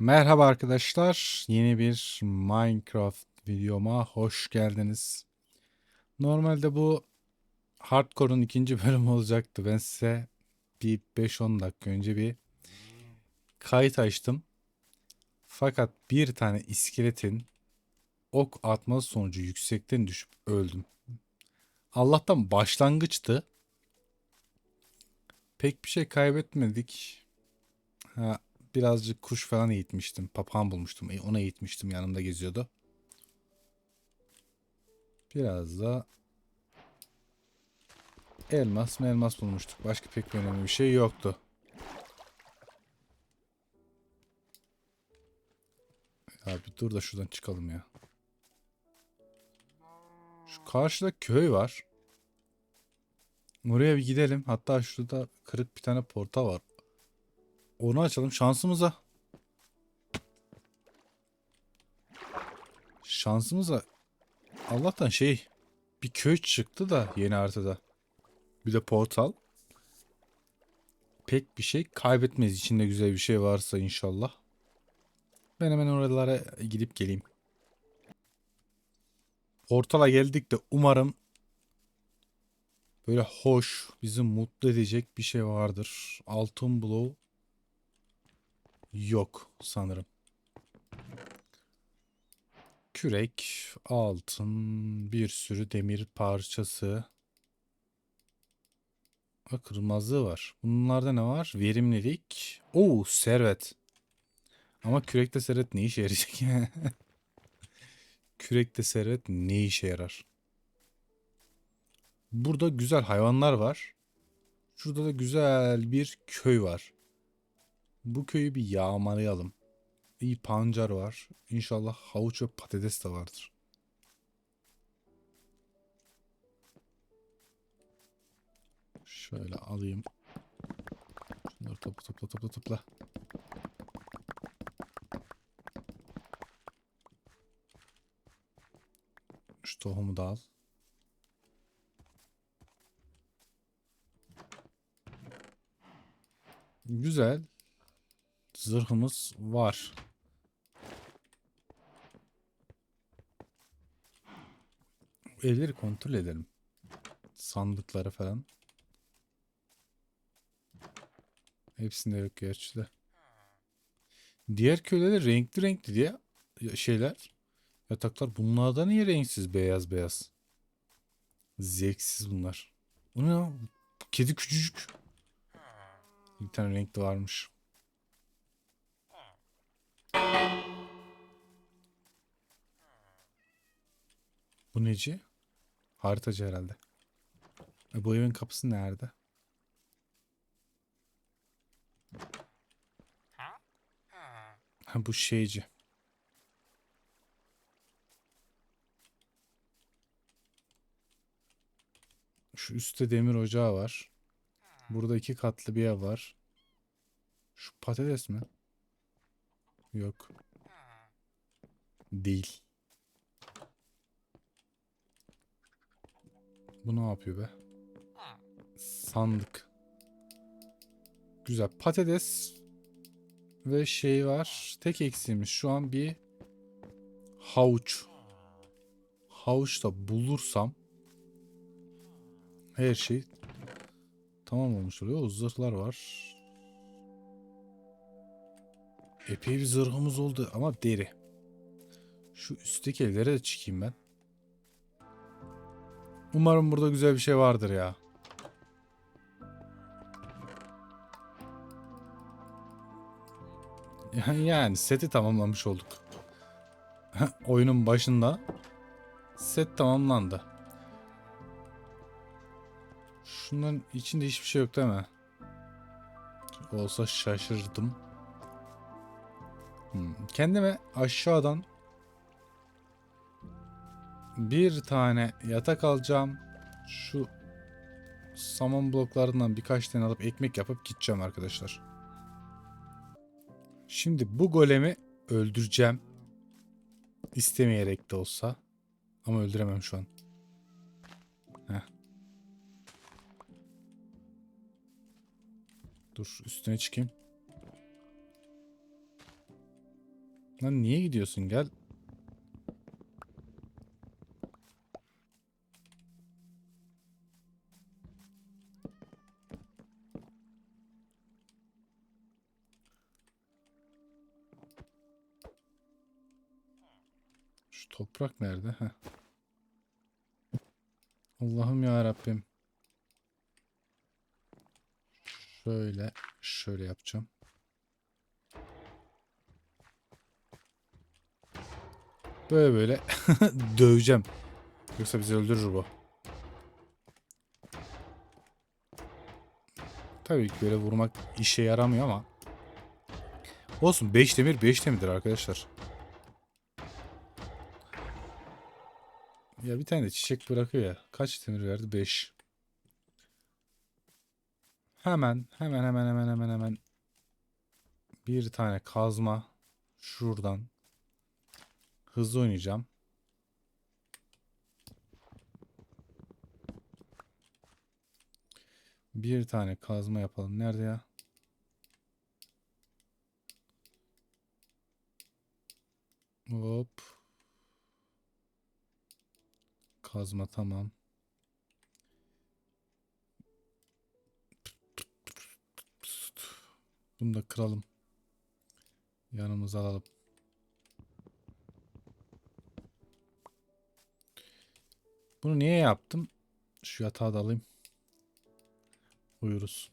Merhaba arkadaşlar. Yeni bir Minecraft videoma hoş geldiniz. Normalde bu Hardcore'un ikinci bölümü olacaktı. Ben size bir 5-10 dakika önce bir kayıt açtım. Fakat bir tane iskeletin ok atması sonucu yüksekten düşüp öldüm. Allah'tan başlangıçtı. Pek bir şey kaybetmedik. Ha, birazcık kuş falan eğitmiştim. Papağan bulmuştum. E, Ona eğitmiştim. Yanımda geziyordu. Biraz da elmas mı elmas bulmuştuk. Başka pek önemli bir şey yoktu. Abi dur da şuradan çıkalım ya. Şu karşıda köy var. Oraya bir gidelim. Hatta şurada kırık bir tane portal var. Onu açalım şansımıza. Şansımıza Allah'tan şey bir köy çıktı da yeni haritada. Bir de portal. Pek bir şey kaybetmeyiz. İçinde güzel bir şey varsa inşallah. Ben hemen oralara gidip geleyim. Portala geldik de umarım böyle hoş, bizi mutlu edecek bir şey vardır. Altın bloğu Yok sanırım. Kürek, altın, bir sürü demir parçası. Bak kırmızı var. Bunlarda ne var? Verimlilik. Oo servet. Ama kürekte servet ne işe yarayacak? kürekte servet ne işe yarar? Burada güzel hayvanlar var. Şurada da güzel bir köy var. Bu köyü bir yağmalayalım. İyi pancar var. İnşallah havuç ve patates de vardır. Şöyle alayım. Şunları topla topla topla topla. Şu tohumu da al. Güzel zırhımız var. Evleri kontrol edelim. Sandıkları falan. Hepsinde yok gerçi de. Diğer köylerde renkli renkli diye şeyler. Yataklar bunlarda niye renksiz beyaz beyaz? Zevksiz bunlar. Bu ne ya? Kedi küçücük. Bir tane renkli varmış. Bu neci? Haritacı herhalde. E, bu evin kapısı nerede? Ha bu şeyci. Şu üstte demir ocağı var. Burada iki katlı bir ev var. Şu patates mi? Yok. Değil. Bu ne yapıyor be? Sandık. Güzel. Patates ve şey var. Tek eksiğimiz şu an bir havuç. Havuç da bulursam her şey tamam olmuş oluyor. O zırhlar var. Epey bir zırhımız oldu ama deri. Şu üstteki evlere de çıkayım ben. Umarım burada güzel bir şey vardır ya. Yani seti tamamlamış olduk. Oyunun başında set tamamlandı. Şunların içinde hiçbir şey yok değil mi? Olsa şaşırdım. Hmm. Kendime aşağıdan bir tane yatak alacağım. Şu saman bloklarından birkaç tane alıp ekmek yapıp gideceğim arkadaşlar. Şimdi bu golemi öldüreceğim. İstemeyerek de olsa. Ama öldüremem şu an. Heh. Dur üstüne çıkayım. Lan niye gidiyorsun gel. Şu toprak nerede? Heh. Allah'ım ya Rabbim. Şöyle, şöyle yapacağım. Böyle böyle döveceğim. Yoksa bizi öldürür bu. Tabii ki böyle vurmak işe yaramıyor ama. Olsun 5 demir 5 demirdir arkadaşlar. Ya bir tane de çiçek bırakıyor ya. Kaç demir verdi? 5. Hemen hemen hemen hemen hemen hemen bir tane kazma şuradan hızlı oynayacağım. Bir tane kazma yapalım. Nerede ya? Hop. Kazma tamam. Bunu da kıralım. Yanımıza alalım. Bunu niye yaptım? Şu yatağı da alayım. Uyuruz.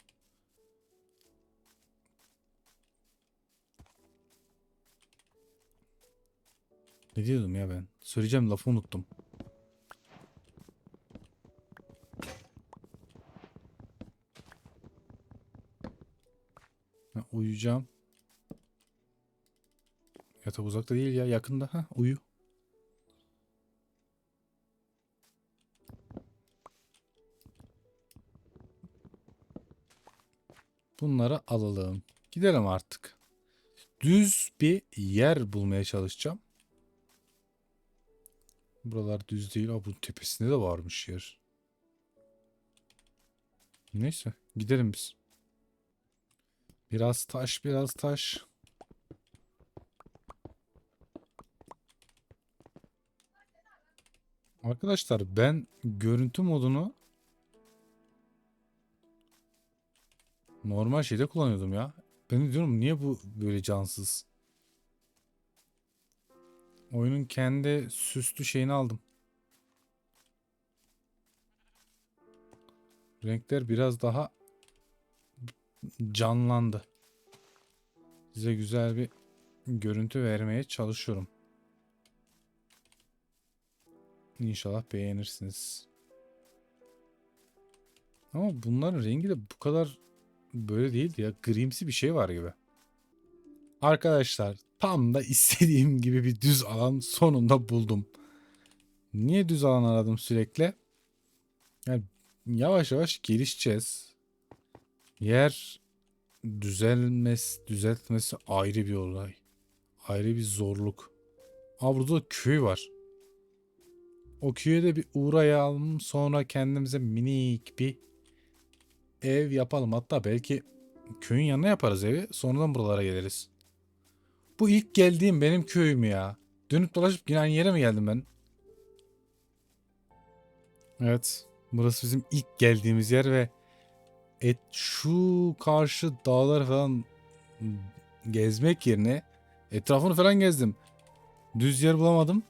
Ne diyordum ya ben? Söyleyeceğim lafı unuttum. Ha, uyuyacağım. Yatak uzakta değil ya yakında. Ha uyu. Bunları alalım. Gidelim artık. Düz bir yer bulmaya çalışacağım. Buralar düz değil. Aa, bunun tepesinde de varmış yer. Neyse gidelim biz. Biraz taş biraz taş. Arkadaşlar ben görüntü modunu normal şeyde kullanıyordum ya. Ben de diyorum niye bu böyle cansız? Oyunun kendi süslü şeyini aldım. Renkler biraz daha canlandı. Size güzel bir görüntü vermeye çalışıyorum. İnşallah beğenirsiniz. Ama bunların rengi de bu kadar böyle değildi ya. Grimsi bir şey var gibi. Arkadaşlar tam da istediğim gibi bir düz alan sonunda buldum. Niye düz alan aradım sürekli? Yani yavaş yavaş gelişeceğiz. Yer düzelmesi, düzeltmesi ayrı bir olay. Ayrı bir zorluk. Aa burada da köy var. O köye de bir uğrayalım. Sonra kendimize minik bir ev yapalım. Hatta belki köyün yanına yaparız evi. Sonradan buralara geliriz. Bu ilk geldiğim benim köyüm ya. Dönüp dolaşıp yine aynı yere mi geldim ben? Evet. Burası bizim ilk geldiğimiz yer ve et şu karşı dağlar falan gezmek yerine etrafını falan gezdim. Düz yer bulamadım.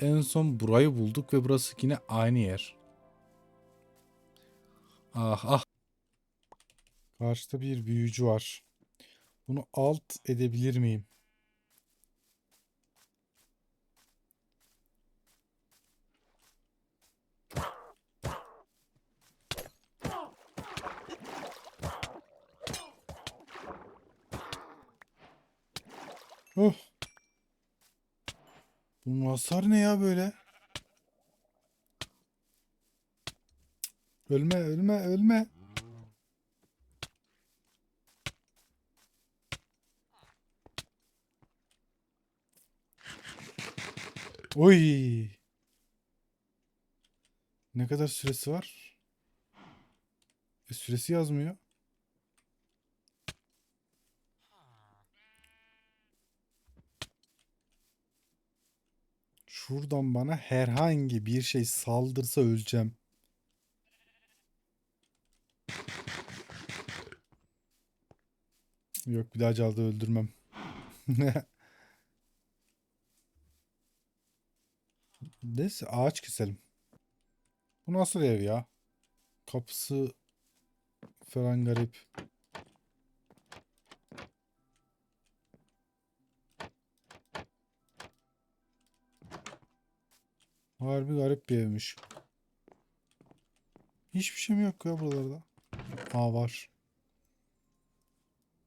En son burayı bulduk ve burası yine aynı yer. Ah ah. Karşıda bir büyücü var. Bunu alt edebilir miyim? Oh. Bunun hasar ne ya böyle? Ölme ölme ölme. Oy. Ne kadar süresi var? E, süresi yazmıyor. Şuradan bana herhangi bir şey saldırsa öleceğim. Yok bir daha caldı öldürmem. Neyse ağaç keselim. Bu nasıl ev ya? Kapısı falan garip. Harbi garip bir evmiş. Hiçbir şey mi yok ya buralarda? Aa var.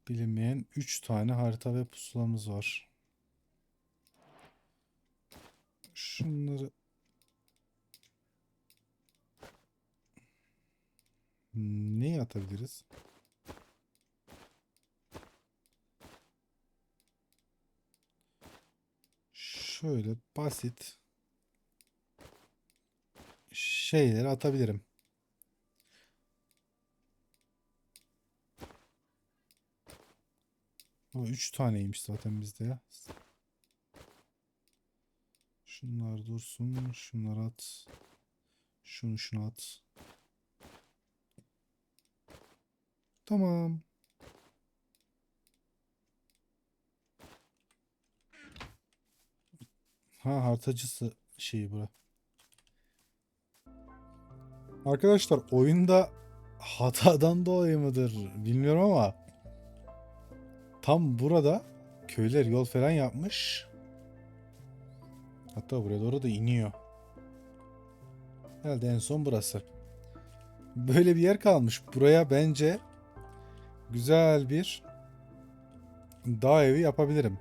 Bilinmeyen 3 tane harita ve pusulamız var. Şunları Neyi atabiliriz? Şöyle basit şeyleri atabilirim. O 3 taneymiş zaten bizde ya. Şunlar dursun. Şunları at. Şunu şunu at. Tamam. Ha haritacısı şeyi bura. Arkadaşlar oyunda hatadan dolayı mıdır bilmiyorum ama tam burada köyler yol falan yapmış. Hatta buraya doğru da iniyor. Herhalde en son burası. Böyle bir yer kalmış. Buraya bence güzel bir dağ evi yapabilirim.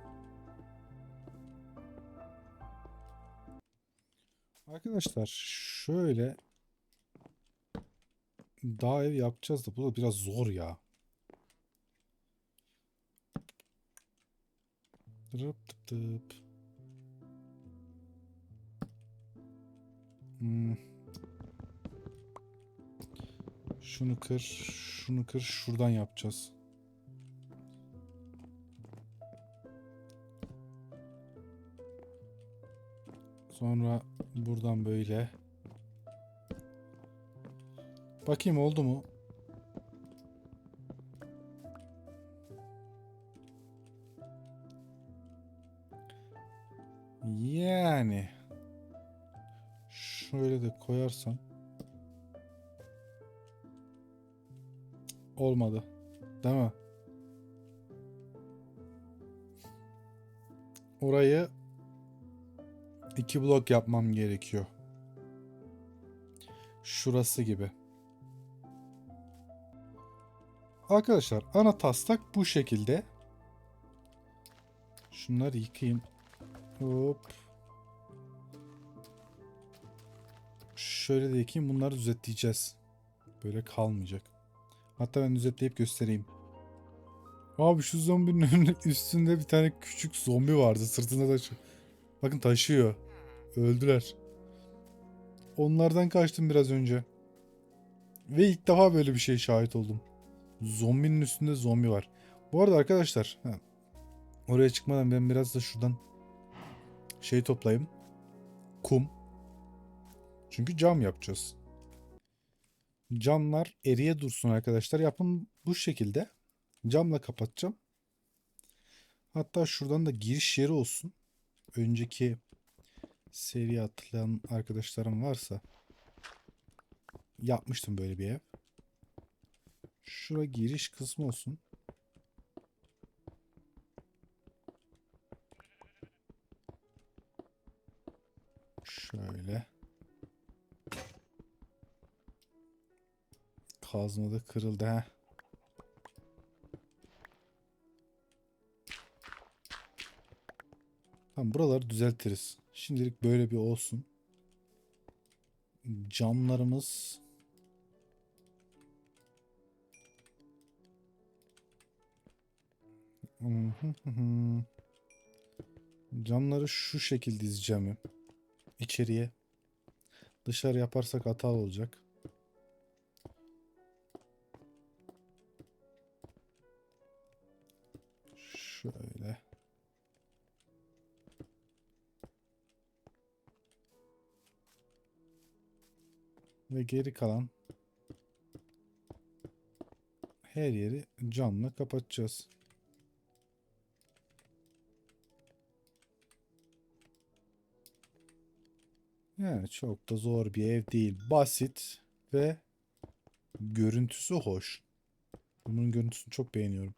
Arkadaşlar şöyle dağ ev yapacağız da bu da biraz zor ya. Rıp tıp tıp. Hmm. Şunu kır, şunu kır, şuradan yapacağız. Sonra buradan böyle. Bakayım oldu mu? Yani şöyle de koyarsam olmadı. Değil mi? Orayı iki blok yapmam gerekiyor. Şurası gibi. Arkadaşlar ana taslak bu şekilde. Şunları yıkayayım. Hop. Şöyle de yıkayayım. Bunları düzenleyeceğiz. Böyle kalmayacak. Hatta ben düzenleyip göstereyim. Abi şu zombinin üstünde bir tane küçük zombi vardı. Sırtında taşıyor. Bakın taşıyor. Öldüler. Onlardan kaçtım biraz önce. Ve ilk defa böyle bir şey şahit oldum. Zombinin üstünde zombi var. Bu arada arkadaşlar oraya çıkmadan ben biraz da şuradan şey toplayayım. Kum. Çünkü cam yapacağız. Camlar eriye dursun arkadaşlar. Yapın bu şekilde. Camla kapatacağım. Hatta şuradan da giriş yeri olsun. Önceki seri hatırlayan arkadaşlarım varsa yapmıştım böyle bir ev. Şura giriş kısmı olsun. Şöyle. Kazma da kırıldı ha. Tamam buraları düzeltiriz. Şimdilik böyle bir olsun. Camlarımız Camları şu şekilde dizeceğim. İçeriye. Dışarı yaparsak hata olacak. Şöyle. Ve geri kalan her yeri camla kapatacağız. Yani çok da zor bir ev değil. Basit ve görüntüsü hoş. Bunun görüntüsünü çok beğeniyorum.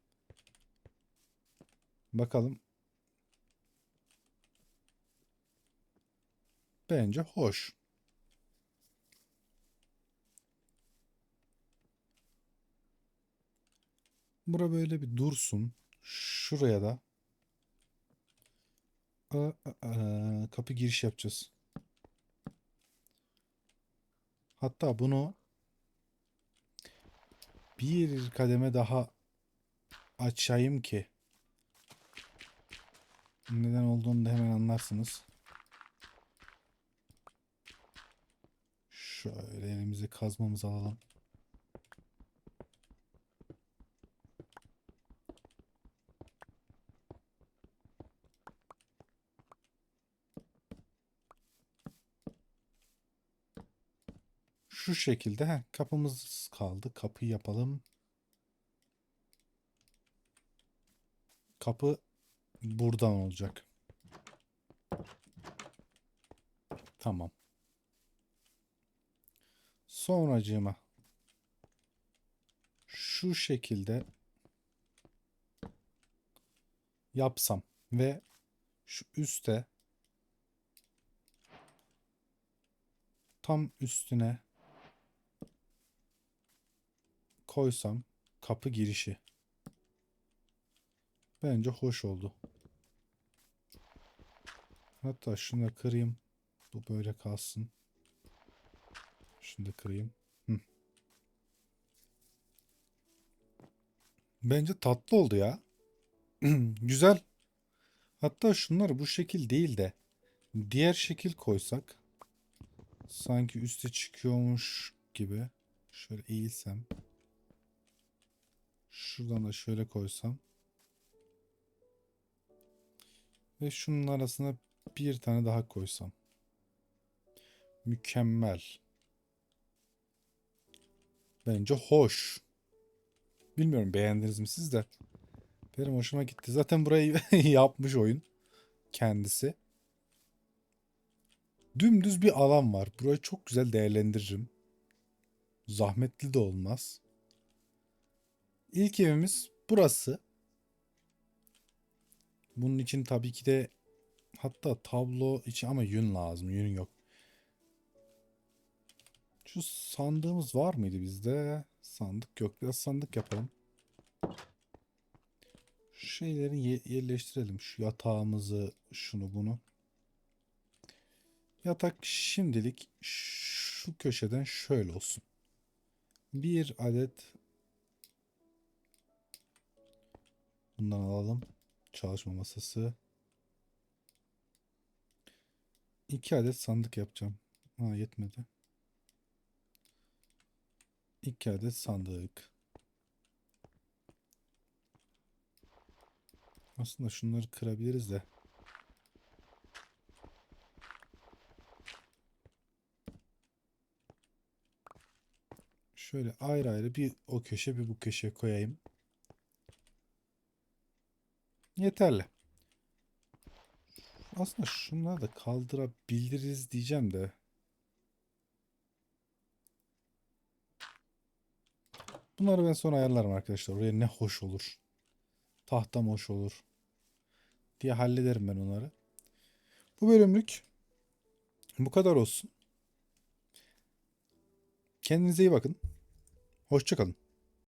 Bakalım. Bence hoş. Bura böyle bir dursun. Şuraya da Aa, aa, kapı giriş yapacağız. Hatta bunu bir kademe daha açayım ki neden olduğunu da hemen anlarsınız. Şöyle elimize kazmamızı alalım. Şu şekilde heh, kapımız kaldı. Kapıyı yapalım. Kapı buradan olacak. Tamam. Sonracığıma şu şekilde yapsam ve şu üste tam üstüne koysam kapı girişi. Bence hoş oldu. Hatta şunu da kırayım. Bu böyle kalsın. Şunu da kırayım. Hı. Bence tatlı oldu ya. Güzel. Hatta şunları bu şekil değil de diğer şekil koysak sanki üste çıkıyormuş gibi. Şöyle eğilsem. Şuradan da şöyle koysam. Ve şunun arasına bir tane daha koysam. Mükemmel. Bence hoş. Bilmiyorum beğendiniz mi siz de. Benim hoşuma gitti. Zaten burayı yapmış oyun. Kendisi. Dümdüz bir alan var. Burayı çok güzel değerlendiririm. Zahmetli de olmaz. İlk evimiz burası. Bunun için tabii ki de hatta tablo için ama yün lazım. Yün yok. Şu sandığımız var mıydı bizde? Sandık yok. Biraz sandık yapalım. Şu şeyleri ye- yerleştirelim. Şu yatağımızı, şunu bunu. Yatak şimdilik şu köşeden şöyle olsun. Bir adet bundan alalım. Çalışma masası. İki adet sandık yapacağım. Ha yetmedi. İki adet sandık. Aslında şunları kırabiliriz de. Şöyle ayrı ayrı bir o köşe bir bu köşeye koyayım. Yeterli. Aslında şunları da kaldırabiliriz diyeceğim de. Bunları ben sonra ayarlarım arkadaşlar. Oraya ne hoş olur. Tahtam hoş olur. Diye hallederim ben onları. Bu bölümlük bu kadar olsun. Kendinize iyi bakın. Hoşçakalın.